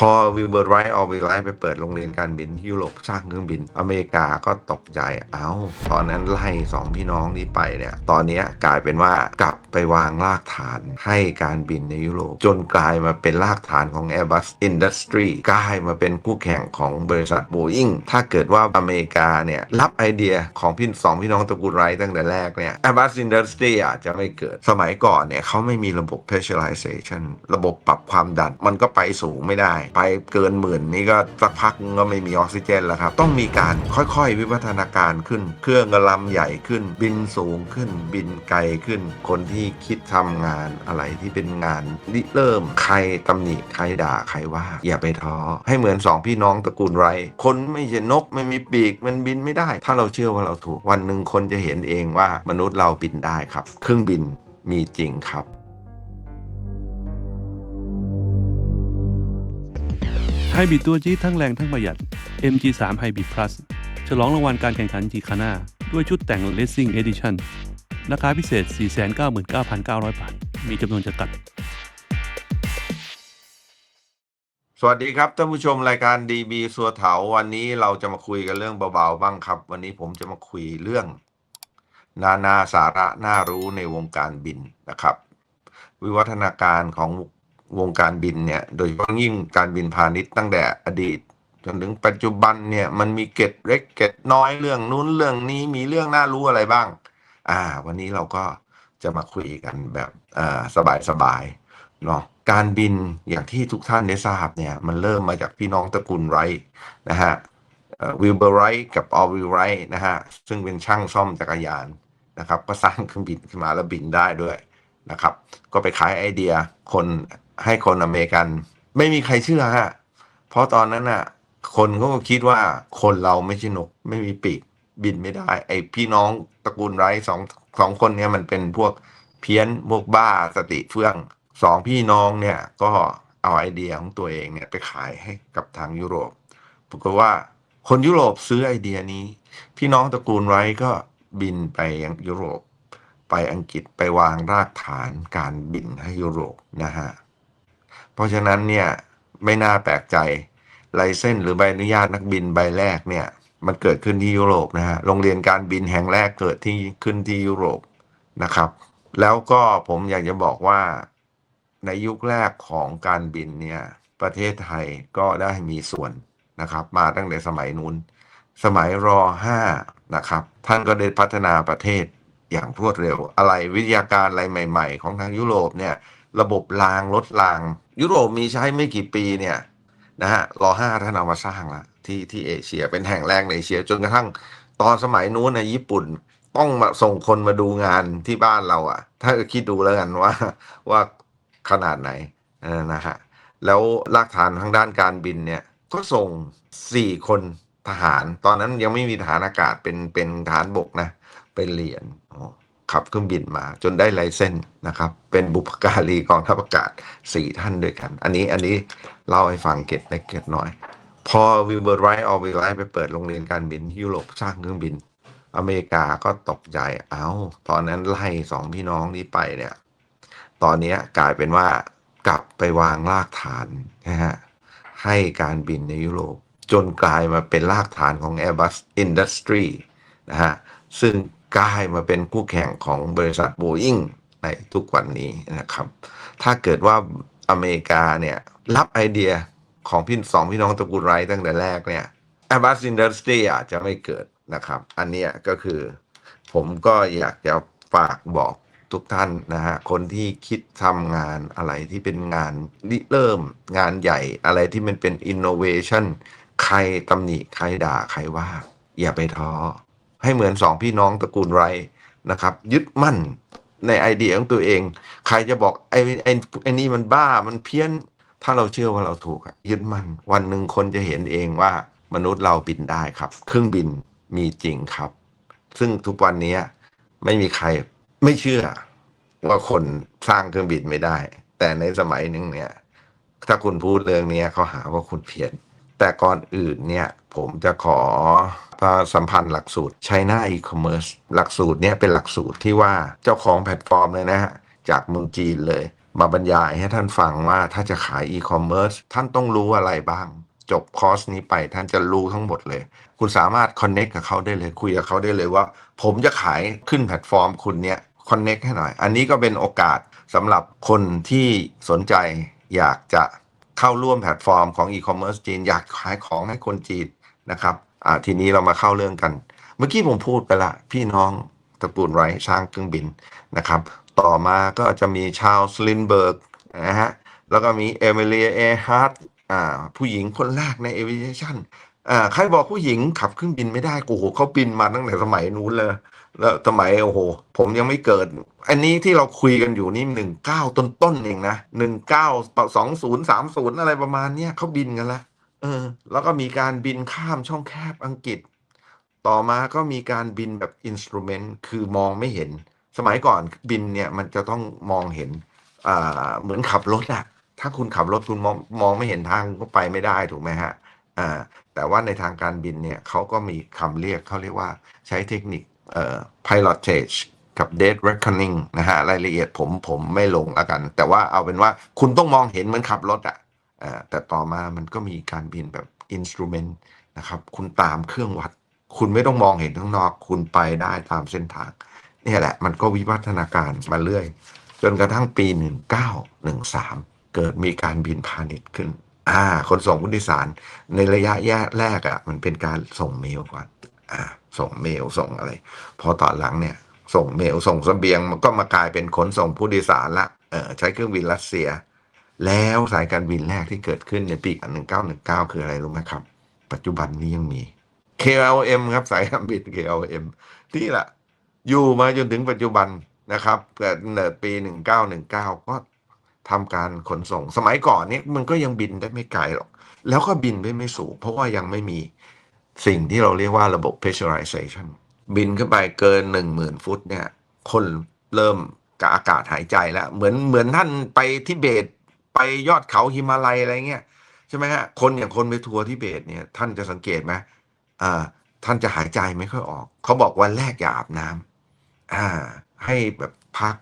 พอวิลเบิร์ไรท์ออวิลไลท์ไปเปิดโรงเรียนการบินที่ยุโรปสร้างเครื่องบิน อเมริกาก็ตกใจเอา้า ตอนนั้นไล่สองพี่น้องนี้ไปเนี่ย ตอนนี้กลายเป็นว่ากลับ ไปวางรากฐานให้การบินในยุโรป จนกลายมาเป็นรากฐานของ Airbus Industry กลายมาเป็นคู่แข่งของบริษัท Boeing ถ้าเกิดว่าอเมริกาเนี่ย รับไอเดียของพี่สองพี่น้องตระกูลไรตั้งแต่แรกเนี่ย Airbus Industry อาจจะไม่เกิดสมัยก่อนเนี่ยเขาไม่มีระบบ pressurization ระบบปรับความดันมันก็ไปสูงไม่ได้ ไปเกินหมื่นนี่ก็สักพักก็ไม่มีออกซิเจนแล้วครับ ต้องมีการค่อยๆ วิวัฒนาการขึ้น เครื่องกระลำใหญ่ขึ้น บินสูงขึ้น บินไกลขึ้นคนที่คิดทำงานอะไรที่เป็นงานริเริ่มใครตำหนิใครด่าใครว่า อย่าไปท้อให้เหมือนสองพี่น้องตระกูลไร คนไม่ใช่นกไม่มีปีกมันบินไม่ได้ ถ้าเราเชื่อว่าเราถูกวันหนึ่งคนจะเห็นเองว่ามนุษย์เราบินได้ครับ เครื่องบินมีจริงครับไฮบริดตัวจี๊ดทั้งแรงทั้งประหยัด MG3 Hybrid Plus ฉลองรางวัลการแข่งขันจีคาน่าด้วยชุดแต่ง Racing Edition ราคาพิเศษ 499,900 บาท มีจำนวนจำกัด สวัสดีครับท่านผู้ชมรายการดีบีสัวเถาวันนี้เราจะมาคุยกันเรื่องเบาๆบ้างครับ วันนี้ผมจะมาคุยเรื่อง นานาสาระน่ารู้ในวงการบินนะครับ วิวัฒนาการของวงการบินเนี่ย โดยเฉพาะยิ่งการบินพาณิชย์ตั้งแต่อดีตจนถึงปัจจุบันเนี่ยมันมีเกร็ดเล็กเกร็ดน้อยเรื่องนู้นเรื่องนี้มีเรื่องน่ารู้อะไรบ้าง อ่า วันนี้เราก็จะมาคุยกันแบบสบายๆเนาะการบินอย่างที่ทุกท่านได้ทราบเนี่ย มันเริ่มมาจากพี่น้องตระกูลไรท์นะฮะวิลเบอร์ไรท์กับออวิลไรท์นะฮะ ซึ่งเป็นช่างซ่อมจักรยานนะครับ ก็สร้างเครื่องบินขึ้นมาแล้วบินได้ด้วยนะครับ ก็ไปขายไอเดียคนให้คนอเมริกัน ไม่มีใครเชื่อฮะ เพราะตอนนั้นน่ะ คนเขาก็คิดว่าคนเราไม่ใช่นกไม่มีปีก บินไม่ได้ ไอพี่น้องตระกูลไรท์สองสองคนเนี้ยมันเป็นพวกเพี้ยนพวกบ้าสติเฟื่องสองพี่น้องเนี่ยก็เอาไอเดียของตัวเองเนี่ยไปขายให้กับทางยุโรปปรากฏว่าคนยุโรปซื้อไอเดียนี้ พี่น้องตระกูลไรท์ก็บินไปยังยุโรป ไปอังกฤษไปวางรากฐานการบินให้ยุโรปนะฮะเพราะฉะนั้นเนี่ยไม่น่าแปลกใจไลเซนหรือใบอนุญาตนักบินใบแรกเนี่ย มันเกิดขึ้นที่ยุโรปนะฮะ โรงเรียนการบินแห่งแรกเกิดที่ขึ้นที่ยุโรปนะครับ แล้วก็ผมอยากจะบอกว่าในยุคแรกของการบินเนี่ย ประเทศไทยก็ได้มีส่วนนะครับ มาตั้งแต่สมัยนู้น สมัยรห้านะครับ ท่านก็ได้พัฒนาประเทศอย่างรวดเร็ว อะไรวิทยาการอะไรใหม่ ๆ ของทางยุโรปเนี่ย ระบบรางรถราง ยุโรปมีใช้ไม่กี่ปีเนี่ยนะฮะรอห้าท่านเอามาสร้างละ ที่ที่เอเชีย เป็นแห่งแรกในเอเชีย จนกระทั่งตอนสมัยนู้นในญี่ปุ่นต้องมาส่งคนมาดูงานที่บ้านเราอะ่ะถ้าคิดดูแล้วกันว่าว่าขนาดไหนนะฮะแล้วรากฐานทางด้านการบินเนี่ยก็ส่งสี่คนทหาร ตอนนั้นยังไม่มีทหารอากาศเป็นเป็นทหารบกนะไปเรียนอ๋อขับเครื่องบินมา จนได้ไลเซนส์นะครับ เป็นบุพการีกองทัพอากาศสี่ท่านด้วยกัน อันนี้อันนี้เล่าให้ฟังเก็ตเล็กเก็ตน้อย พอวิลเบอร์ไรท์ออวิลไลท์ไปเปิดโรงเรียนการบินที่ยุโรปสร้างเครื่องบิน อเมริกาก็ตกใจเอา้า ตอนนั้นไล่สองพี่น้องนี้ไปเนี่ย ตอนนี้กลายเป็นว่ากลับไปวางรากฐานนะฮะให้การบินในยุโรป จนกลายมาเป็นรากฐานของ Airbus Industry นะฮะซึ่งกลายมาเป็นคู่แข่งของบริษัท Boeing ในทุกวันนี้นะครับ ถ้าเกิดว่าอเมริกาเนี่ยรับไอเดีย ของพี่สองพี่น้องตระกูลไรตั้งแต่แรกเนี่ย Airbus Industry อาจจะไม่เกิดนะครับ อันนี้ก็คือผมก็อยากจะฝากบอกทุกท่านนะฮะ คนที่คิดทำงานอะไรที่เป็นงานริเริ่มงานใหญ่อะไรที่มันเป็น innovation ใครตำหนิใครด่าใครว่า อย่าไปท้อ ให้เหมือนสองพี่น้องตระกูลไรนะครับ ยึดมั่นในไอเดียของตัวเอง ใครจะบอกไอ้ไอ้ไอ้นี่มันบ้ามันเพี้ยน ถ้าเราเชื่อว่าเราถูกยึดมั่นวันหนึ่งคนจะเห็นเองว่ามนุษย์เราบินได้ครับ เครื่องบินมีจริงครับ ซึ่งทุกวันนี้ไม่มีใครไม่เชื่อว่าคนสร้างเครื่องบินไม่ได้ แต่ในสมัยหนึ่งเนี่ย ถ้าคุณพูดเรื่องนี้เขาหาว่าคุณเพี้ยนแต่ก่อนอื่นเนี่ย ผมจะขอสัมพันธ์หลักสูตร China e-commerce หลักสูตรเนี้ยเป็นหลักสูตรที่ว่าเจ้าของแพลตฟอร์มเลยนะฮะจากเมืองจีนเลย มาบรรยายให้ท่านฟังว่าถ้าจะขายอีคอมเมิร์ซท่านต้องรู้อะไรบ้าง จบคอร์สนี้ไปท่านจะรู้ทั้งหมดเลย คุณสามารถคอนเน็กกับเขาได้เลย คุยกับเขาได้เลยว่า ผมจะขายขึ้นแพลตฟอร์มคุณเนี่ยคอนเน็กให้หน่อย อันนี้ก็เป็นโอกาสสำหรับคนที่สนใจอยากจะเข้าร่วมแพลตฟอร์มของอีคอมเมิร์ซจีน อยากขายของให้คนจีนนะครับอ่าทีนี้เรามาเข้าเรื่องกัน เมื่อกี้ผมพูดไปละ พี่น้องตระกูลไรท์สร้างเครื่องบินนะครับ ต่อมาก็จะมีชาลส์ลินเบิร์กนะฮะ แล้วก็มีเอเมเลียเอฮาร์ดอ่าผู้หญิงคนแรกในเอวิเ t ชันอ่าใครบอกผู้หญิงขับเครื่องบินไม่ได้โอ้โหเขาบินมาตั้งแต่สมัยนู้นเลย แล้วสมัยโอ้โห ผมยังไม่เกิด อันนี้ที่เราคุยกันอยู่นี่หนึ่งเก้าต้นๆเองนะหนึ่งเก้าสองศูนย์สามศูนย์อะไรประมาณเนี้ยเขาบินกันแล้วเออ แล้วก็มีการบินข้ามช่องแคบอังกฤษ ต่อมาก็มีการบินแบบอินสตูเมนต์คือมองไม่เห็น สมัยก่อนบินเนี่ยมันจะต้องมองเห็นเหมือนขับรถอะถ้าคุณขับรถคุณมองมองไม่เห็นทางก็ไปไม่ได้ถูกไหมฮะแต่ว่าในทางการบินเนี่ยเขาก็มีคำเรียกเขาเรียกว่าใช้เทคนิคเอ่อ pilotage กับ dead reckoning นะฮะรายละเอียดผมผมไม่ลงแล้วกัน แต่ว่าเอาเป็นว่าคุณต้องมองเห็นเหมือนขับรถอะอ่าแต่ต่อมามันก็มีการบินแบบ instrument นะครับ คุณตามเครื่องวัด คุณไม่ต้องมองเห็นข้างนอก คุณไปได้ตามเส้นทาง เนี่ยแหละมันก็วิวัฒนาการมาเรื่อย จนกระทั่งปี 1913 เกิดมีการบินพาณิชย์ขึ้นอ่าคนส่งผู้โดยสารในระยะแยกแรกอะ่ะมันเป็นการส่งเมลก่อนอ่าส่งเมลส่งอะไร พอตอนหลังเนี่ย ส่งเมลส่งเสบียงมันก็มากลายเป็นขนส่งผู้โดยสารละเออใช้เครื่องบินรัสเซีย แล้วสายการบินแรกที่เกิดขึ้นในปี 1919 คืออะไรรู้ไหมครับ ปัจจุบันนี้ยังมี KLM ครับสายการบิน KLM ที่แหละ อยู่มาจนถึงปัจจุบันนะครับเกิดเนิดปี 1919 ก็ทำการขนส่ง สมัยก่อนนี่ยมันก็ยังบินได้ไม่ไกลหรอก แล้วก็บินได้ไม่สูง เพราะว่ายังไม่มีสิ่งที่เราเรียกว่าระบบ pressurization บินขึ้นไปเกิน 10,000 ฟุตเนี่ย คนเริ่มกับอากาศหายใจแล้ว เหมือนเหมือนท่านไปทิเบตไปยอดเขาฮิมาลัยอะไรเงี้ยใช่ไหมฮะคนอย่างคนไปทัวร์ทิเบตเนี่ยท่านจะสังเกตไหมอ่าท่านจะหายใจไม่ค่อยออก เขาบอกวันแรกอย่าอาบน้ำ อ่า ให้แบบพัก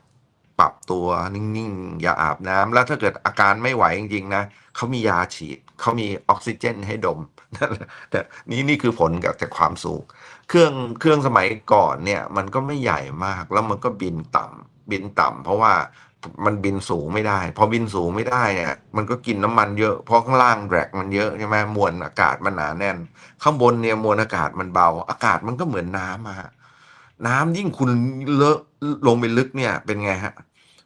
ปรับตัวนิ่งๆ อย่าอาบน้ำแล้วถ้าเกิดอาการไม่ไหวจริงๆนะเขามียาฉีดเขามีออกซิเจนให้ดมแต่นี่นี่คือผลกับจากความสูง เครื่องเครื่องสมัยก่อนเนี่ย มันก็ไม่ใหญ่มากแล้วมันก็บินต่ำบินต่ำเพราะว่ามันบินสูงไม่ได้ พอบินสูงไม่ได้เนี่ย มันก็กินน้ำมันเยอะเพราะข้างล่างแดรกมันเยอะใช่ไหมมวลอากาศมันหนาแน่น ข้างบนเนี่ยมวลอากาศมันเบา อากาศมันก็เหมือนน้ำอะ น้ำยิ่งคุณเลอะลงไปลึกเนี่ยเป็นไงฮะ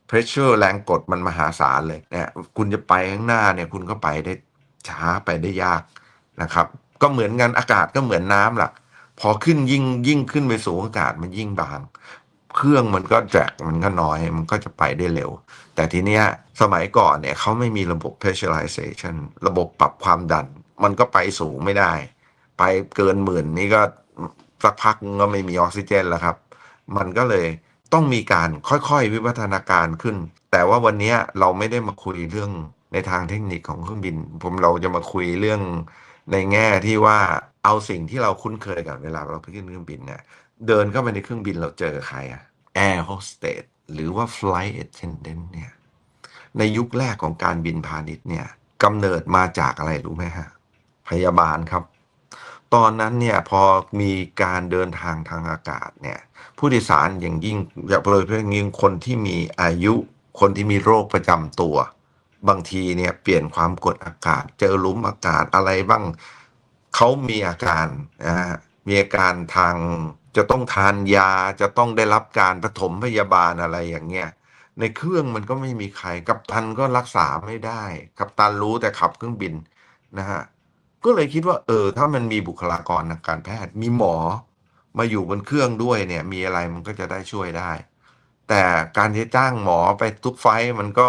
pressure แรงกดมันมหาศาลเลยเนี่ยคุณจะไปข้างหน้าเนี่ยคุณก็ไปได้ช้าไปได้ยากนะครับ ก็เหมือนกันอากาศก็เหมือนน้ำล่ะ พอขึ้นยิ่งยิ่งขึ้นไปสูงอากาศมันยิ่งบาง เครื่องมันก็แจกมันก็น้อยมันก็จะไปได้เร็ว แต่ทีเนี้ยสมัยก่อนเนี่ยเขาไม่มีระบบ pressurization ระบบปรับความดัน มันก็ไปสูงไม่ได้ ไปเกินหมื่นนี่ก็ สักพักก็ไม่มีออกซิเจนแล้วครับ มันก็เลยต้องมีการค่อยๆ วิวัฒนาการขึ้น แต่ว่าวันนี้เราไม่ได้มาคุยเรื่องในทางเทคนิคของเครื่องบิน ผมเราจะมาคุยเรื่องในแง่ที่ว่าเอาสิ่งที่เราคุ้นเคยกับเวลาเราไปขึ้นเครื่องบินเนี่ยเดินเข้าไปในเครื่องบินเราเจอใครอะแอร์โฮสเตสหรือว่า flight attendant เนี่ยในยุคแรกของการบินพาณิชย์เนี่ยกำเนิดมาจากอะไรรู้ไหมฮะ พยาบาลครับ ตอนนั้นเนี่ยพอมีการเดินทางทางอากาศเนี่ยผู้โดยสารอย่างยิ่งอย่าเลยเพื่อยิ่งคนที่มีอายุ คนที่มีโรคประจำตัว บางทีเนี่ยเปลี่ยนความกดอากาศ เจอหลุมอากาศอะไรบ้างเขามีอาการนะฮะมีอาการทางจะต้องทานยาจะต้องได้รับการปฐมพยาบาลอะไรอย่างเงี้ยในเครื่องมันก็ไม่มีใคร กัปตันก็รักษาไม่ได้ กัปตันรู้แต่ขับเครื่องบินนะฮะ ก็เลยคิดว่า เออ ถ้ามันมีบุคลากรทางการแพทย์ มีหมอมาอยู่บนเครื่องด้วยเนี่ย มีอะไรมันก็จะได้ช่วยได้ แต่การจะจ้างหมอไปทุกไฟล์มันก็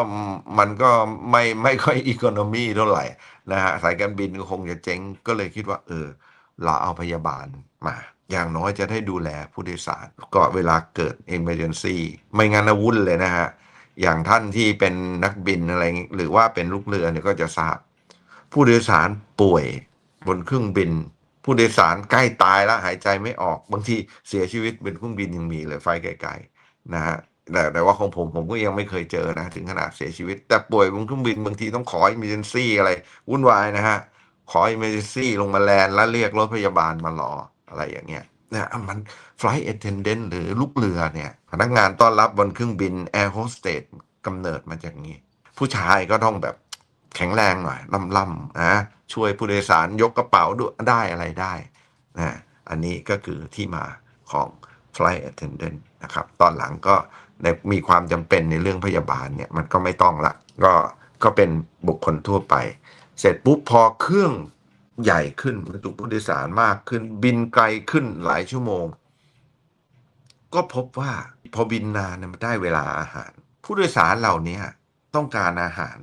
มันก็ไม่ไม่ค่อยอีโคโนมีเท่าไหร่นะฮะสายการบินก็คงจะเจ๊งก็เลยคิดว่า เออ เราเอาพยาบาลมา อย่างน้อยจะได้ดูแลผู้โดยสารก็เวลาเกิด emergency ไม่งั้นวุ่นเลยนะฮะอย่างท่านที่เป็นนักบินอะไรงี้หรือว่าเป็นลูกเรือเนี่ยก็จะทราบ ผู้โดยสารป่วยบนเครื่องบิน ผู้โดยสารใกล้ตายแล้วหายใจไม่ออกบางทีเสียชีวิตบนเครื่องบินยังมีเลยไฟไกลๆนะฮะแต่แต่ว่าของผมผมก็ยังไม่เคยเจอนะ ถึงขนาดเสียชีวิต แต่ป่วยบนเครื่องบินบางทีต้องขอ emergency อะไรวุ่นวายนะฮะขอ emergency ลงมาแลนด์แล้วเรียกรถพยาบาลมารออะไรอย่างเงี้ยนะมัน flight attendant หรือลูกเรือเนี่ย พนักงานต้อนรับบนเครื่องบิน air hostess กำเนิดมาจากนี้ ผู้ชายก็ต้องแบบ แข็งแรงหน่อยล่ำๆนะช่วยผู้โดยสารยกกระเป๋าได้อะไรได้นะอันนี้ก็คือที่มาของ flight attendant นะครับ ตอนหลังก็ในมีความจำเป็นในเรื่องพยาบาลเนี่ยมันก็ไม่ต้องละก็ก็เป็นบุคคลทั่วไป เสร็จปุ๊บพอเครื่องใหญ่ขึ้นบรรจุผู้โดยสารมากขึ้น บินไกลขึ้นหลายชั่วโมง ก็พบว่าพอบินนานเนี่ยมันได้เวลาอาหาร ผู้โดยสารเหล่านี้ต้องการอาหาร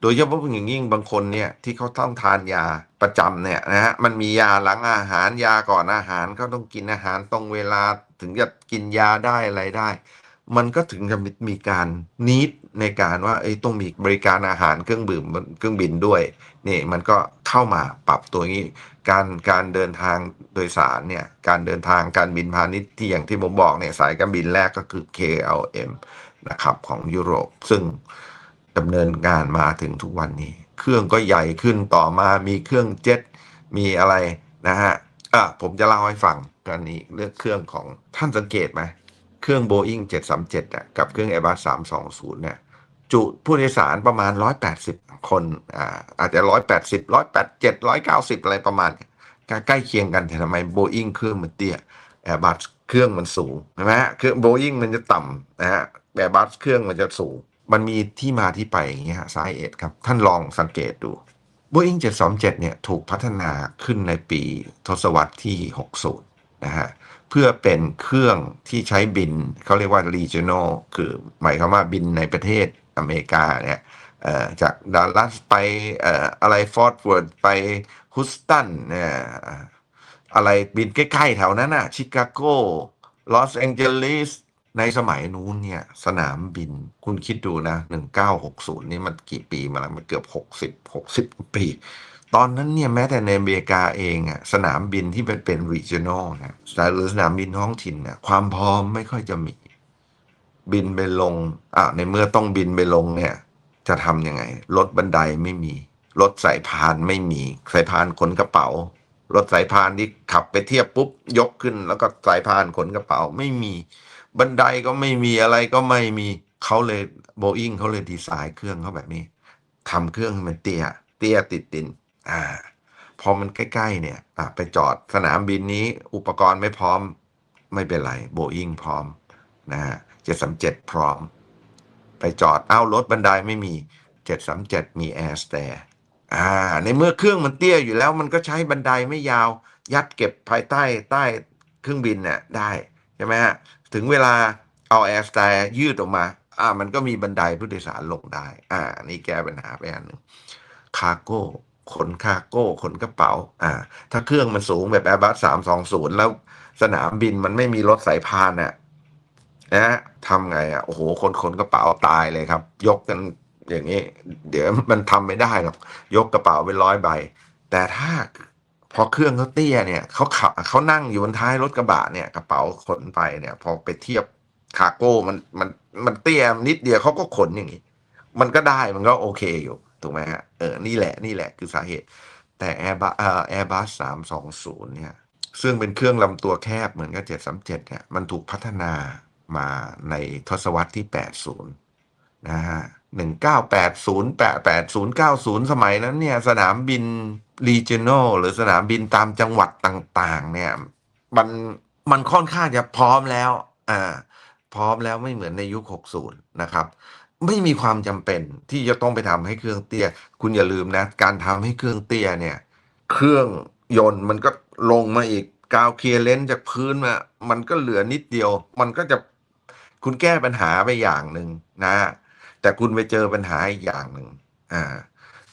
โดยเฉพาะอย่างยิ่งบางคนเนี่ยที่เขาต้องทานยาประจำเนี่ยนะฮะมันมียาหลังอาหารยาก่อนอาหารเขาต้องกินอาหารตรงเวลาถึงจะกินยาได้อะไรได้ มันก็ถึงจะมีการนิดในการว่าเอ้ต้องมีบริการอาหารเครื่องดื่มเครื่องบินด้วยนี่มันก็เข้ามาปรับตัวนี้ การการเดินทางโดยสารเนี่ยการเดินทางการบินพาณิชย์ที่อย่างที่ผมบอกเนี่ยสายการบินแรกก็คือ KLM นะครับของยุโรปซึ่ง ดำเนินงานมาถึงทุกวันนี้ เครื่องก็ใหญ่ขึ้นต่อมามีเครื่องเจ็ตมีอะไรนะฮะอะผมจะเล่าให้ฟังกันนี้เรื่องเครื่องของท่านสังเกตไหมเครื่อง Boeing 737อะกับเครื่อง Airbus 320เนี่ยจุผู้โดยสารประมาณ 180 คนอ่าอาจจะ 180 187 190 อะไรประมาณใกล้ใกล้เคียงกันแต่ทำไม Boeing เครื่องมันเตี้ย Airbus เครื่องมันสูงใช่ไหมฮะเครื่อง Boeing มันจะต่ำนะฮะ Airbus เครื่องมันจะสูง มันมีที่มาที่ไปอย่างเงี้ยฮะสายเหตุครับ ท่านลองสังเกตดู Boeing 727 เนี่ยถูกพัฒนาขึ้นในปีทศวรรษที่ 60 นะฮะ เพื่อเป็นเครื่องที่ใช้บิน เขาเรียกว่า regional คือหมายความว่าบินในประเทศอเมริกาเนี่ยจากดัลลัสไปอออะไรฟอร์ดเวิร์ดไปฮุสตันเนี่ยอะไรบินใกล้ ๆ แถวนั้นน่ะ ชิคาโกลอสแองเจลิส ในสมัยนู้นเนี่ยสนามบินคุณคิดดูนะ1960นี่มันกี่ปีมาแล้วมันเกือบ60 60ปี ตอนนั้นเนี่ยแม้แต่ในอเมริกาเองอะสนามบินที่เป็นเป็น regional นะหรือสนามบินท้องถิ่นเนี่ยความพร้อมไม่ค่อยจะมี บินไปลงอะในเมื่อต้องบินไปลงเนี่ย จะทำยังไง รถบันไดไม่มี รถสายพานไม่มีสายพานขนกระเป๋ารถสายพานที่ขับไปเทียบปุ๊บยกขึ้น แล้วก็สายพานขนกระเป๋าไม่มี บันไดก็ไม่มีอะไรก็ไม่มีเขาเลยโบอิงเขาเลยดีไซน์เครื่องเขาแบบนี้ทำเครื่องให้มันเตี้ยเตี้ยติดดิน อ่า พอมันใกล้ ๆ เนี่ย อะไปจอดสนามบินนี้ อุปกรณ์ไม่พร้อม ไม่เป็นไรโบอิงพร้อม นะฮะเจ็ดสามเจ็ดพร้อม ไปจอดเอ้ารถบันไดไม่มีเจ็ดสามเจ็ดมีแอร์สแตร์อ่า ในเมื่อเครื่องมันเตี้ยอยู่แล้ว มันก็ใช้บันไดไม่ยาว ยัดเก็บภายใต้ใต้เครื่องบินเนี่ยได้ใช่ไหมฮะ ถึงเวลาเอาแอร์สแตร์ยืดออกมา อ่า มันก็มีบันไดผู้โดยสารลงได้ อ่า นี่แก้ปัญหาไปอันหนึ่งคารโก้ขนคารโก้ขนกระเป๋า อ่า ถ้าเครื่องมันสูงแบบ Airbus 320แล้วสนามบินมันไม่มีรถสายพานน่ะนะทำไงอะโอ้โห คนขนกระเป๋าตายเลยครับ ยกกันอย่างนี้ เดี๋ยวมันทำไม่ได้หรอกยกกระเป๋าเป็นร้อยใบ แต่ถ้า พอเครื่องเขาเตี้ยเนี่ยเขาขับเขานั่งอยู่บนท้ายรถกระบะเนี่ยกระเป๋าขนไปเนี่ย พอไปเทียบคาโก้มันมันมันเตี้ยนิดเดียวเขาก็ขนอย่างนี้มันก็ได้มันก็โอเคอยู่ถูกไหมฮะเออนี่แหละนี่แหละคือสาเหตุ แต่ Airbus เอ่อ Airbus 320 เนี่ย ซึ่งเป็นเครื่องลำตัวแคบเหมือนกับ 737 เนี่ย มันถูกพัฒนามาในทศวรรษที่ 80 นะฮะ 1980 88 090สมัยนั้นเนี่ยสนามบิน regional หรือสนามบินตามจังหวัดต่างๆ เนี่ย มันมันค่อนข้างจะพร้อมแล้ว อ่า พร้อมแล้วไม่เหมือนในยุค 60 นะครับ ไม่มีความจำเป็นที่จะต้องไปทำให้เครื่องเตี้ย คุณอย่าลืมนะ การทำให้เครื่องเตี้ยเนี่ย เครื่องยนต์มันก็ลงมาอีกกาวเคลียร์เลนส์จากพื้นมา มันก็เหลือนิดเดียว มันก็จะคุณแก้ปัญหาไปอย่างหนึ่งนะ แต่คุณไปเจอปัญหาอีกอย่างหนึ่งอ่า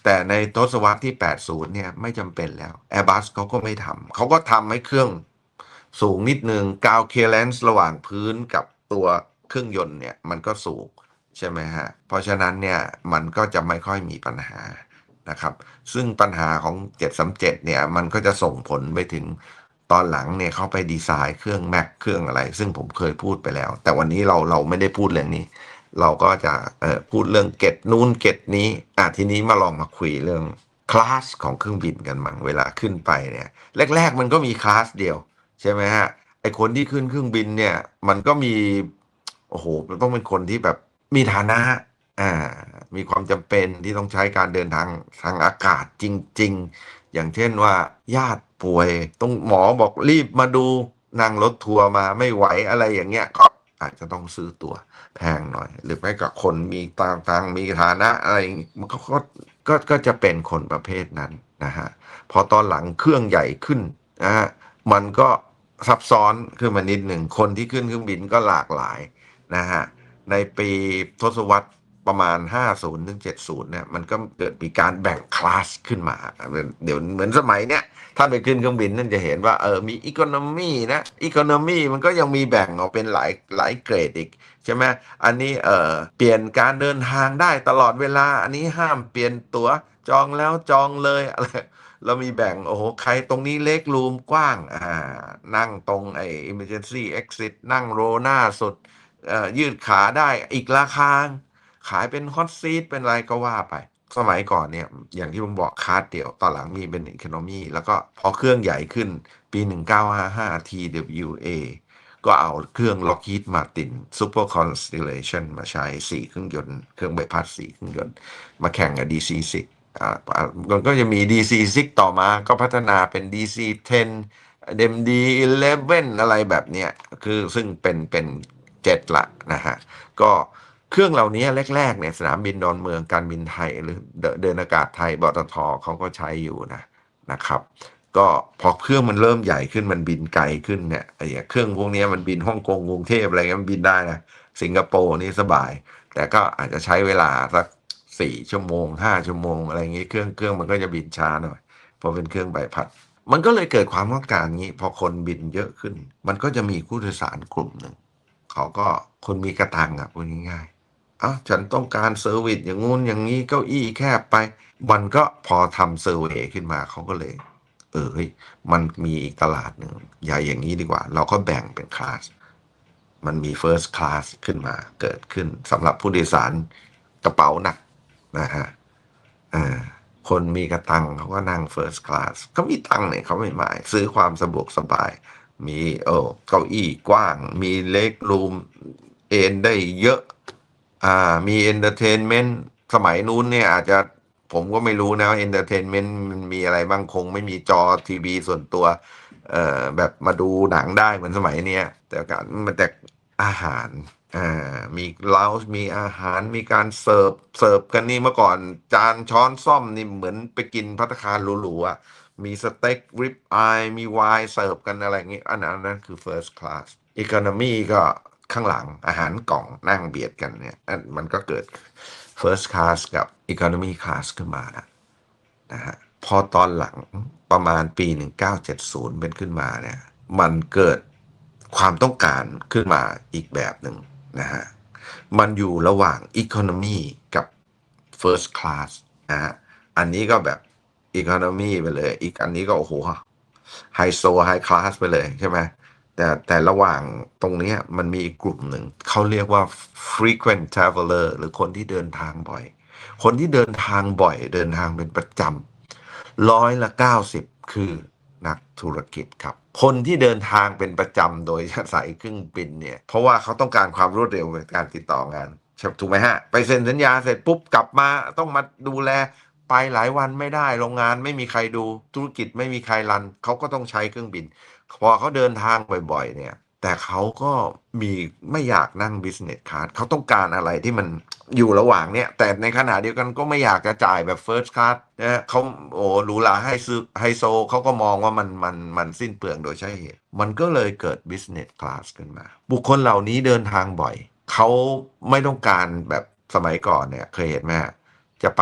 แต่ในทศวรรษที่ 80 เนี่ยไม่จำเป็นแล้ว Airbus เขาก็ไม่ทำเขาก็ทำให้เครื่องสูงนิดนึงกาวเคลียร์เลนส์ระหว่างพื้นกับตัวเครื่องยนต์เนี่ยมันก็สูงใช่ไหมฮะ เพราะฉะนั้นเนี่ยมันก็จะไม่ค่อยมีปัญหานะครับ ซึ่งปัญหาของ 737 เนี่ยมันก็จะส่งผลไปถึงตอนหลังเนี่ยเขาไปดีไซน์เครื่อง Mac เครื่องอะไร ซึ่งผมเคยพูดไปแล้ว แต่วันนี้เราเราไม่ได้พูดเรื่องนี้ เราก็จะพูดเรื่องเกตนู้นเกตนี้อะทีนี้มาลองมาคุยเรื่องคลาสของเครื่องบินกันมั่งเวลาขึ้นไปเนี่ยแรก ๆ มันก็มีคลาสเดียว ใช่ไหมฮะไอคนที่ขึ้นเครื่องบินเนี่ย มันก็มีโอ้โหมันต้องเป็นคนที่แบบมีฐานะอ่ามีความจำเป็นที่ต้องใช้การเดินทางทางอากาศจริง ๆ อย่างเช่นว่าญาติป่วยต้องหมอบอกรีบมาดูนั่งรถทัวร์มาไม่ไหวอะไรอย่างเงี้ยก็ อาจจะต้องซื้อตัวแพงหน่อย หรือไม่กับคนมีตังตังมีฐานะอะไรมันก็ก็ก็ก็จะเป็นคนประเภทนั้นนะฮะพอตอนหลังเครื่องใหญ่ขึ้นนะฮะมันก็ซับซ้อนขึ้นมานิดหนึ่งคนที่ขึ้นเครื่องบินก็หลากหลายนะฮะในปีทศวรรษประมาณ 50ถึง70เนี่ยมันก็เกิดมีการแบ่งคลาสขึ้นมา เดี๋ยวเหมือนสมัยเนี้ย ถ้าไปขึ้นเครื่องบินนั่นจะเห็นว่าเออมีอีโคโนมีนะอีโคโนมีมันก็ยังมีแบ่งออกเป็นหลายหลายเกรดอีกใช่ไหมอันนี้เออเปลี่ยนการเดินทางได้ตลอดเวลา อันนี้ห้ามเปลี่ยนตัว๋วจองแล้วจองเลยอะไรเรามีแบ่งโอ้โหใครตรงนี้เล็กรูมกว้างอ่านั่งตรงไอ้ emergency exit นั่งโรหน้าสุดเอ่อยืดขาได้อีกราคาขายเป็นฮอตซีทเป็นอะไรก็ว่าไป สมัยก่อนเนี่ย อย่างที่ผมบอกคาร์ดเดียวตอนหลังมีเป็น Economy แล้วก็พอเครื่องใหญ่ขึ้นปี 1955 TWA ก็เอาเครื่อง Lockheed Martin Super Constellation มาใช้4เครื่องยนต์ เครื่องใบพัด4เครื่องยนต์ มาแข่งกับ DC-6 อ่ามันก็จะมี DC-6 ต่อมาก็พัฒนาเป็น DC-10 MD-11 อะไรแบบเนี้ยคือซึ่งเป็นเป็นเจ็ตละนะฮะ ก็ เครื่องเหล่านี้แรกๆเนี่ยสนามบินดอนเมืองการบินไทยหรือเดินอากาศไทยบตทเขาก็ใช้อยู่นะนะครับ ก็พอเครื่องมันเริ่มใหญ่ขึ้นมันบินไกลขึ้นเนี่ยไอ้เครื่องพวกนี้มันบินฮ่องกงกรุงเทพอะไรเงี้ยมันบินได้นะสิงคโปร์นี่สบาย แต่ก็อาจจะใช้เวลาสักสี่ชั่วโมงห้าชั่วโมงอะไรอย่างงี้เครื่องเครื่องมันก็จะบินช้าหน่อยเพราะเป็นเครื่องใบพัด มันก็เลยเกิดความต้องการงี้ พอคนบินเยอะขึ้น มันก็จะมีผู้โดยสารกลุ่มหนึ่งเขาก็คนมีกระตังอะพูดง่ายๆ อ้าวฉันต้องการเซอร์วิสอย่างงู้นอย่างนี้เก้าอี้แคบไป มันก็พอทำเซอร์เวยขึ้นมาเขาก็เลย เออเฮ้ยมันมีอีกตลาดหนึ่งใหญ่อย่างนี้ดีกว่า เราก็แบ่งเป็นคลาสมันมี First Class ขึ้นมาเกิดขึ้นสำหรับผู้โดยสารกระเป๋าหนักนะฮะคนมีกระตังเขาก็นั่ง First Class ก็มีตังเนี่ยเขาไม่หมาย ซื้อความสะดวกสบาย มีเออเก้าอี้กว้าง มีเล็กรูม เอนได้เยอะ อ่า มีเอนเตอร์เทนเมนต์สมัยนู้นเนี่ยอาจจะผมก็ไม่รู้นะเอนเตอร์เทนเมนต์มันมีอะไรบ้างคงไม่มีจอทีวีส่วนตัว เอ่อแบบมาดูหนังได้เหมือนสมัยเนี้ยแต่การมันแต่อาหารอ่ามีเลาส์มีอาหารมีการเสิร์ฟเสิร์ฟกันนี่เมื่อก่อนจานช้อนซ่อมนี่เหมือนไปกินพัตคารหรูๆอะมีสเต็กริบอายมีไวน์เสิร์ฟกันอะไรอย่างงี้อันนั้นอันนั้นคือ first class economy ก็ ข้างหลังอาหารกล่องนั่งเบียดกันเนี่ยมันก็เกิด first class กับ economy class ขึ้นมานะฮะพอตอนหลังประมาณปี 1970 เป็นขึ้นมาเนี่ยมันเกิดความต้องการขึ้นมาอีกแบบหนึ่งนะฮะมันอยู่ระหว่าง economy กับ first class นะฮะอันนี้ก็แบบ economy ไปเลย อีกอันนี้ก็โอ้โหไฮโซไฮคลาสไปเลยใช่ไหม แต่แต่ระหว่างตรงนี้มันมีอีกกลุ่มหนึ่ง เขาเรียกว่า frequent traveler หรือคนที่เดินทางบ่อย คนที่เดินทางบ่อย เดินทางเป็นประจำร้อยละเก้าสิบคือนักธุรกิจครับ คนที่เดินทางเป็นประจำโดยอาศัยเครื่องบินเนี่ย เพราะว่าเขาต้องการความรวดเร็วในการติดต่องานใช่ถูกไหมฮะ ไปเซ็นสัญญาเสร็จปุ๊บกลับมาต้องมาดูแล ไปหลายวันไม่ได้โรงงานไม่มีใครดูธุรกิจไม่มีใครรันเขาก็ต้องใช้เครื่องบิน พอเขาเดินทางบ่อยๆ เนี่ย แต่เขาก็มีไม่อยากนั่ง business class เขาต้องการอะไรที่มันอยู่ระหว่างเนี้ยแต่ในขณะเดียวกันก็ไม่อยากจะจ่ายแบบ first class นะเขาโอ้หรูหราให้ซื้อไฮโซเขาก็มองว่ามันมันมันสิ้นเปลืองโดยใช่เหตุ มันก็เลยเกิด business class ขึ้นมา บุคคลเหล่านี้เดินทางบ่อย เขาไม่ต้องการแบบสมัยก่อนเนี่ยเคยเห็นไหม จะไป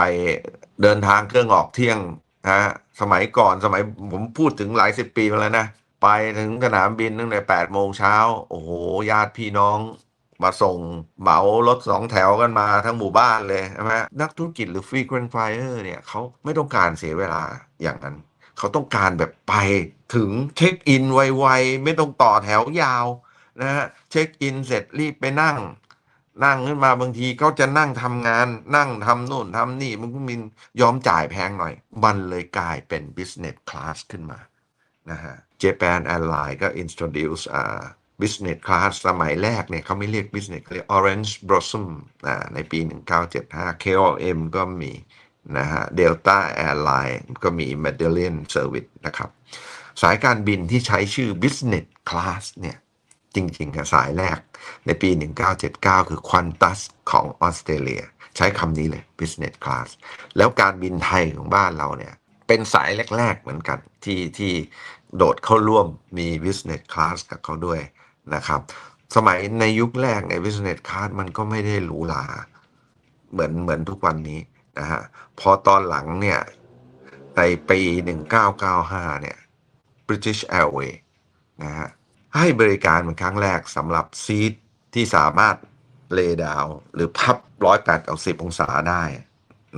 เดินทางเครื่องออกเที่ยงนะฮะสมัยก่อนสมัยผมพูดถึงหลายสิบปีมาแล้วนะ ไปถึงสนามบินตั้งแต่แปดโมงเช้า โอ้โห ญาติพี่น้องมาส่งเหมารถสองแถวกันมาทั้งหมู่บ้านเลยใช่ไหมนักธุรกิจหรือ frequent flyer เนี่ยเขาไม่ต้องการเสียเวลาอย่างนั้น เขาต้องการแบบไปถึงเช็คอินไวๆ ไม่ต้องต่อแถวยาวนะฮะเช็คอินเสร็จรีบไปนั่ง นั่งขึ้นมาบางทีเขาจะนั่งทำงาน นั่งทำโน่นทำนี่มันก็มียอมจ่ายแพงหน่อย มันเลยกลายเป็น business class ขึ้นมานะฮะ Japan Airlines ก็ introduce อ่า business class สมัยแรกเนี่ยเขาไม่เรียก business เขาเรียก orange blossom อ่าในปี 1975 KLM ก็มีนะฮะ Delta Airline ก็มี Medallion Service นะครับ สายการบินที่ใช้ชื่อ business class เนี่ยจริงๆอะสายแรก ในปี 1979 คือ Qantas ของออสเตรเลีย ใช้คำนี้เลย business class แล้วการบินไทยของบ้านเราเนี่ย เป็นสายแรก ๆ เหมือนกันที่ที่โดดเข้าร่วมมี business class กับเขาด้วยนะครับ สมัยในยุคแรกใน business class มันก็ไม่ได้หรูหราเหมือนเหมือนทุกวันนี้นะฮะพอตอนหลังเนี่ยในปี 1995 เนี่ย British Airways นะฮะ ให้บริการเป็นครั้งแรกสำหรับซีทที่สามารถเลดาว หรือพับร้อยแปดเอาสิบองศาได้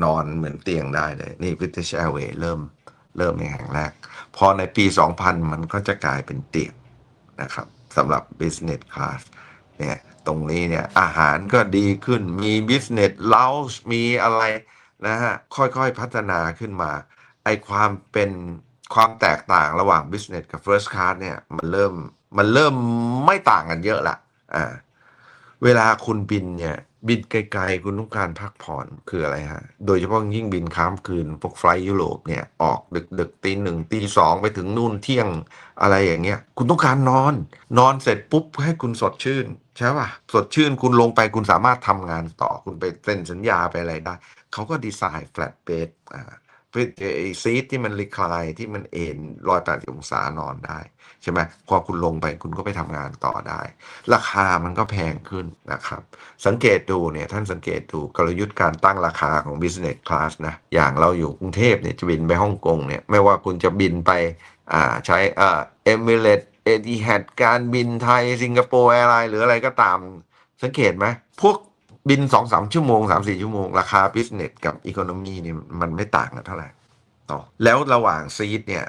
นอนเหมือนเตียงได้เลย นี่ British Airways เริ่มเริ่มในแห่งแรก พอในปี 2000 มันก็จะกลายเป็นเตียงนะครับสำหรับ Business Class เนี่ยตรงนี้เนี่ยอาหารก็ดีขึ้นมี Business Lounge มีอะไรนะฮะค่อยๆพัฒนาขึ้นมาไอความเป็นความแตกต่างระหว่าง business กับ first class เนี่ยมันเริ่ม มันเริ่มไม่ต่างกันเยอะละอ่า เวลาคุณบินเนี่ย บินไกลๆคุณต้องการพักผ่อนคืออะไรฮะ โดยเฉพาะยิ่งบินข้ามคืนพวกไฟล์ยุโรปเนี่ยออกดึกดึกตีหนึ่งตีสองไปถึงนู่นเที่ยงอะไรอย่างเงี้ย คุณต้องการนอน นอนเสร็จปุ๊บให้คุณสดชื่นใช่ป่ะสดชื่นคุณลงไปคุณสามารถทำงานต่อคุณไปเซ็นสัญญาไปอะไรได้เขาก็ดีไซน์ flat bed อ่า ไอ้ซีทที่มันรีคลายที่มันเอ็นร้อยแปดสิบองศานอนได้ ใช่ไหมพอคุณลงไปคุณก็ไปทำงานต่อได้ ราคามันก็แพงขึ้นนะครับ สังเกตดูเนี่ยท่านสังเกตดูกลยุทธ์การตั้งราคาของ business class นะ อย่างเราอยู่กรุงเทพเนี่ยจะบินไปฮ่องกงเนี่ยไม่ว่าคุณจะบินไปอ่าใช้เอ่อเอมิเรตเอทีแฮดการบินไทยสิงคโปร์แอร์ไลน์หรืออะไรก็ตาม สังเกตไหมพวก บินสองสามชั่วโมงสามสี่ชั่วโมง ราคา business กับ economy นี่มันไม่ต่างกันเท่าไหร่ต่อแล้วระหว่างซีทเนี่ย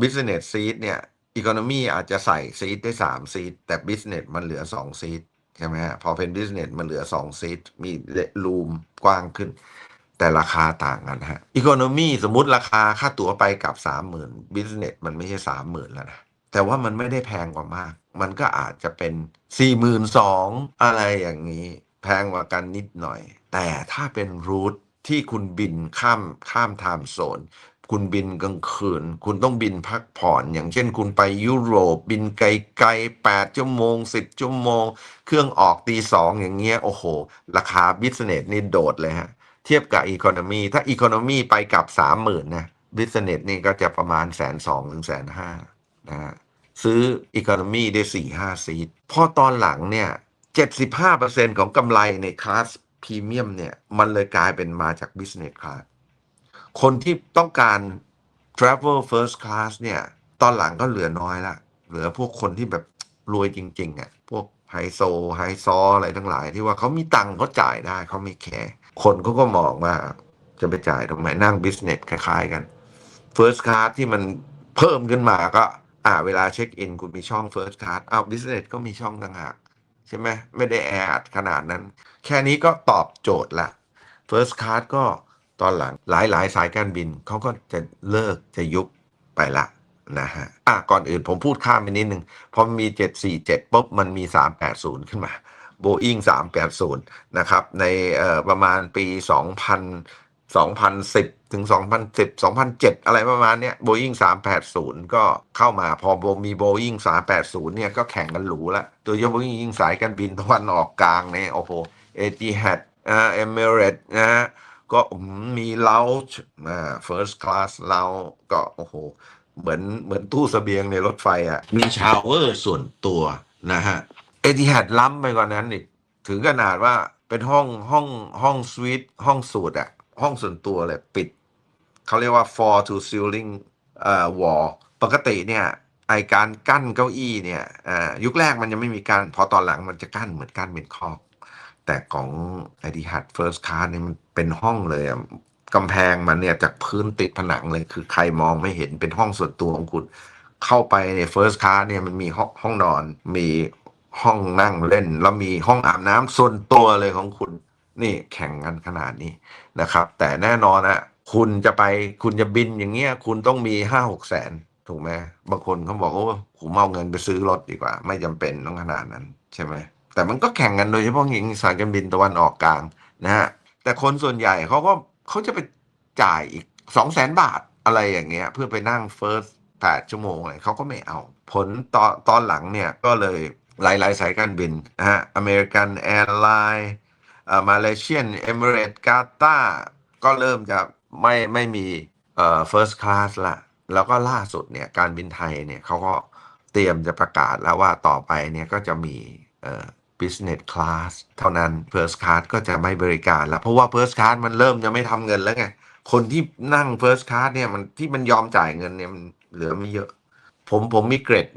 business seat เนี่ย economy อาจจะใส่ซีทได้สามซีทแต่ business มันเหลือสองซีทใช่ไหมฮะพอเป็น business มันเหลือสองซีทมีรูมกว้างขึ้น แต่ราคาต่างกันฮะ economy สมมติราคาค่าตั๋วไปกลับสามหมื่น business มันไม่ใช่สามหมื่นแล้วนะแต่ว่ามันไม่ได้แพงกว่ามาก มันก็อาจจะเป็นสี่หมื่นสองอะไรอย่างนี้ แพงกว่ากันนิดหน่อย แต่ถ้าเป็นรูทที่คุณบินข้ามข้ามไทม์โซนคุณบินกลางคืน คุณต้องบินพักผ่อน อย่างเช่นคุณไปยุโรป บินไกลๆแปดชั่วโมงสิบชั่วโมง เครื่องออกตีสองอย่างเงี้ยโอ้โห ราคาบิสเนสนี่โดดเลยฮะ เทียบกับอี o n o m y ถ้าอี o n o m y ไปกับสามหมื่นนะบิสเนสนี่ก็จะประมาณแสนสองถึงแสนห้านะฮะซื้ออี o n o m y ได้สี่ห้าซีทพอตอนหลังเนี่ย เจ็ดสิบห้าเปอร์เซ็นของกำไรในคลาสพรีเมียมเนี่ยมันเลยกลายเป็นมาจาก Business Class คนที่ต้องการ Travel First Class เนี่ยตอนหลังก็เหลือน้อยละเหลือพวกคนที่แบบรวยจริงๆอะพวกไฮโซไฮซออะไรทั้งหลาย ที่ว่าเขามีตังค์เขาจ่ายได้เขาไม่แคร์คนเขาก็มองว่าจะไปจ่ายทำไมนั่ง Business คล้ายๆกัน First Class ที่มันเพิ่มขึ้นมาก็ อ่าเวลาเช็คอินคุณมีช่อง First Class อ้าว Business ก็มีช่องต่างหาก ใช่ไหมไม่ได้แออัดขนาดนั้น แค่นี้ก็ตอบโจทย์ละ First Class ก็ตอนหลังหลายหลายสายการบินเขาก็จะเลิกจะยุบไปละนะฮะอะก่อนอื่นผมพูดข้ามไปนิดนึงพอมี 747ปุ๊บมันมี 380 ขึ้นมา Boeing 380 นะครับ ในประมาณปี 2000 2010 ถึง 2010 2007 อะไรประมาณเนี้ย Boeing 380 ก็เข้ามาพอมี Boeing 380 เนี่ยก็แข่งกันหรูละโดยเฉพาะยิ่งสายการบินตะวันออกกลางเนี่ยโอ้โห Etihad อ่า Emirates นะฮะก็มีเลาช์อ่า first class เราก็โอ้โห เหมือนเหมือนตู้เสบียงในรถไฟอะ มีชาวเวอร์ส่วนตัวนะฮะเอติฮัดล้ำไปกว่านั้นอีกถึงขนาดว่าเป็นห้องห้องห้องสวีทห้องสูตรอะ ห้องส่วนตัวเลยปิด เขาเรียกว่า floor to ceiling เอ่อ wall ปกติเนี่ยไอการกั้นเก้าอี้เนี่ยยุคแรกมันยังไม่มีการพอตอนหลังมันจะกั้นเหมือนกั้นเป็นคอก แต่ของไอทีฮัดเฟิร์สคลาสเนี่ยมันเป็นห้องเลยกำแพงมันเนี่ยจากพื้นติดผนังเลยคือใครมองไม่เห็นเป็นห้องส่วนตัวของคุณ เข้าไปในเฟิร์สคลาสเนี่ยมันมีห้องห้องนอน มีห้องนั่งเล่น แล้วมีห้องอาบน้ำส่วนตัวเลยของคุณ นี่แข่งกันขนาดนี้นะครับ แต่แน่นอนนะคุณจะไปคุณจะบินอย่างเงี้ย คุณต้องมีห้าหกแสนถูกไหมบางคนเขาบอกโอ้ผมเอาเงินไปซื้อรถดีกว่า ไม่จำเป็นต้องขนาดนั้น ใช่ไหมแต่มันก็แข่งกันโดยเฉพาะอย่างสายการบินตะวันออกกลางนะฮะแต่คนส่วนใหญ่เขาก็เขาจะไปจ่ายอีกสองแสนบาทอะไรอย่างเงี้ย เพื่อไปนั่งเฟิร์สแปดชั่วโมงอะไรเขาก็ไม่เอา ผลตอนตอนหลังเนี่ยก็เลยหลาย ๆ สายการบินนะฮะอเมริกันแอร์ไลน์ มาเลเซียนเอมิเรตกาตาก็เริ่มจะไม่ไม่มีเอ่อ first class ละแล้วก็ล่าสุดเนี่ยการบินไทยเนี่ยเขาก็เตรียมจะประกาศแล้วว่าต่อไปเนี่ยก็จะมีเอ่อ business class เท่านั้น first class ก็จะไม่บริการแล้ว เพราะว่า first class มันเริ่มจะไม่ทำเงินแล้วไง คนที่นั่ง first class เนี่ยมันที่มันยอมจ่ายเงินเนี่ยมันเหลือไม่เยอะ ผมผมมีเกรด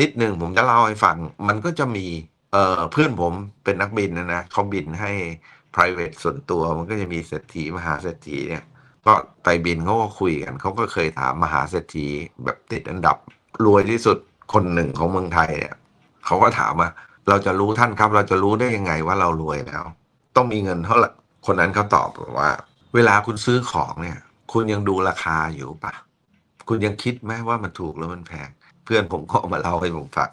นิดหนึ่งผมจะเล่าให้ฟัง มันก็จะมี เอ่อเพื่อนผมเป็นนักบินนะนะเขาบินให้ private ส่วนตัวมันก็จะมีเศรษฐีมหาเศรษฐีเนี่ย ก็ไปบินเขาก็คุยกันเขาก็เคยถามมหาเศรษฐีแบบติดอันดับรวยที่สุดคนหนึ่งของเมืองไทยเนี่ยเขาก็ถามว่าเราจะรู้ท่านครับ เราจะรู้ได้ยังไงว่าเรารวยแล้ว ต้องมีเงินเท่าไหร่คนนั้นเขาตอบว่า เวลาคุณซื้อของเนี่ย คุณยังดูราคาอยู่ปะคุณยังคิดไหมว่ามันถูกหรือมันแพง เพื่อนผมก็มาเล่าให้ผมฟัง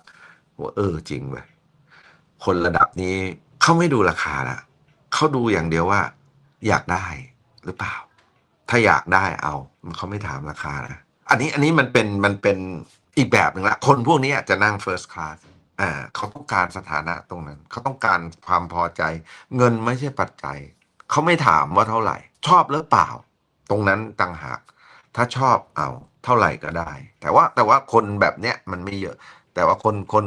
ว่าเออจริงเว้ย คนระดับนี้เขาไม่ดูราคาละเขาดูอย่างเดียวว่า อยากได้หรือเปล่า ถ้าอยากได้เอาเขาไม่ถามราคานะอันนี้อันนี้มันเป็นมันเป็นอีกแบบหนึ่งละคนพวกนี้จะนั่ง first class อ่าเขาต้องการสถานะตรงนั้น เขาต้องการความพอใจ เงินไม่ใช่ปัจจัย เขาไม่ถามว่าเท่าไหร่ ชอบหรือเปล่า ตรงนั้นต่างหาก ถ้าชอบเอาเท่าไหร่ก็ได้ แต่ว่าแต่ว่าคนแบบเนี้ยมันไม่เยอะ แต่ว่าคนคน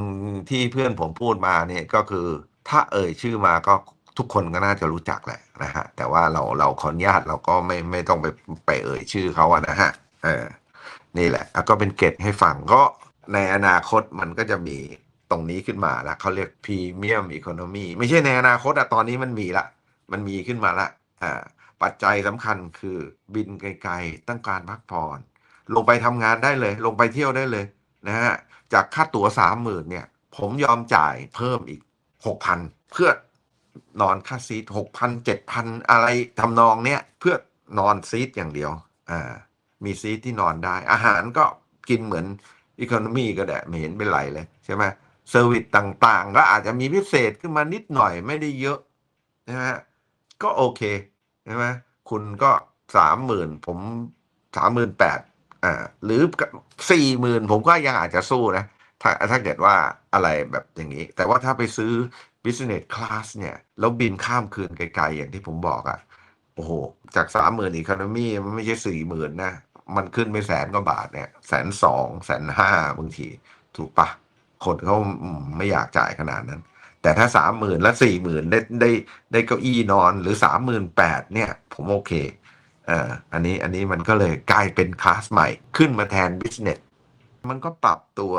ที่เพื่อนผมพูดมาเนี่ยก็คือถ้าเอ่ยชื่อมาก็ทุกคนก็น่าจะรู้จักแหละนะฮะแต่ว่าเราเราขออนุญาตเราก็ไม่ไม่ต้องไปไปเอ่ยชื่อเขาอะนะฮะเออนี่แหละก็เป็นเกร็ดให้ฟังก็ในอนาคตมันก็จะมีตรงนี้ขึ้นมาละเขาเรียกพรีเมียมอีโคโนมีไม่ใช่ในอนาคตอะตอนนี้มันมีละ มันมีขึ้นมาละอ่าปัจจัยสำคัญคือบินไกลๆ ต้องการพักผ่อน ลงไปทำงานได้เลย ลงไปเที่ยวได้เลยนะฮะ จากค่าตั๋วสามหมื่นเนี่ย ผมยอมจ่ายเพิ่มอีกหกพันเพื่อนอนค่าซีทหกพันเจ็ดพันอะไรทำนองเนี้ยเพื่อนอนซีทอย่างเดียว อ่า มีซีทที่นอนได้ อาหารก็กินเหมือนอีโคโนมีก็ได้ไม่เห็นเป็นไรเลยใช่ไหมเซอร์วิสต่างๆ ก็อาจจะมีพิเศษขึ้นมานิดหน่อยไม่ได้เยอะนะฮะก็โอเคใช่ไหมคุณก็สามหมื่นผมสามหมื่นแปด อ่าหรือสี่หมื่นผมก็ยังอาจจะสู้นะ ถ้าถ้าเกิดว่าอะไรแบบอย่างนี้ แต่ว่าถ้าไปซื้อ business class เนี่ย แล้วบินข้ามคืนไกลๆ อย่างที่ผมบอกอะ่ะ โอ้โห จากสามหมื่นอีค n นมี่มันไม่ใช่สี่หมื่นนะ มันขึ้นไปแสนกว่าบาทเนี่ยแสนสองแสนห้าบางที ถูกปะคนเขาไม่อยากจ่ายขนาดนั้น แต่ถ้าสามหมื่นและสี่หมื่นได้ได้ได้เก้าอี้นอนหรือสามหมื่นแปดเนี่ย ผมโอเค อ่ออันนี้อันนี้มันก็เลยกลายเป็นคลาสใหม่ขึ้นมาแทนบิสเนสมันก็ปรับตัว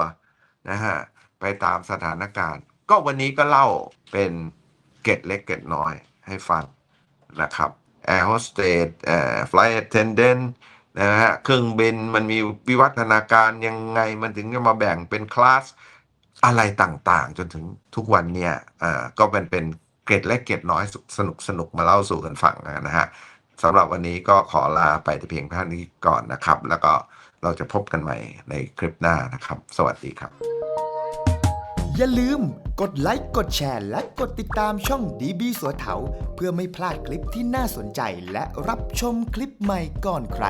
นะฮะไปตามสถานการณ์ ก็วันนี้ก็เล่าเป็นเกร็ดเล็กเกร็ดน้อยให้ฟังนะครับแอร์โฮสเตสเอ่อฟลายเทนเดนนะฮะเครื่องบินมันมีวิวัฒนาการยังไงมันถึงจะมาแบ่งเป็นคลาสอะไรต่างๆ จนถึงทุกวันเนี่ยอ่าก็เป็นเป็นเกร็ดเล็กเกร็ดน้อยสนุกสนุกมาเล่าสู่กันฟังนะฮะ สำหรับวันนี้ก็ขอลาไปแต่เพียงเท่านี้ก่อนนะครับ แล้วก็เราจะพบกันใหม่ในคลิปหน้านะครับ สวัสดีครับ อย่าลืมกดไลค์กดแชร์ และกดติดตามช่องดีบีสัวเถาเพื่อไม่พลาดคลิปที่น่าสนใจและรับชมคลิปใหม่ก่อนใคร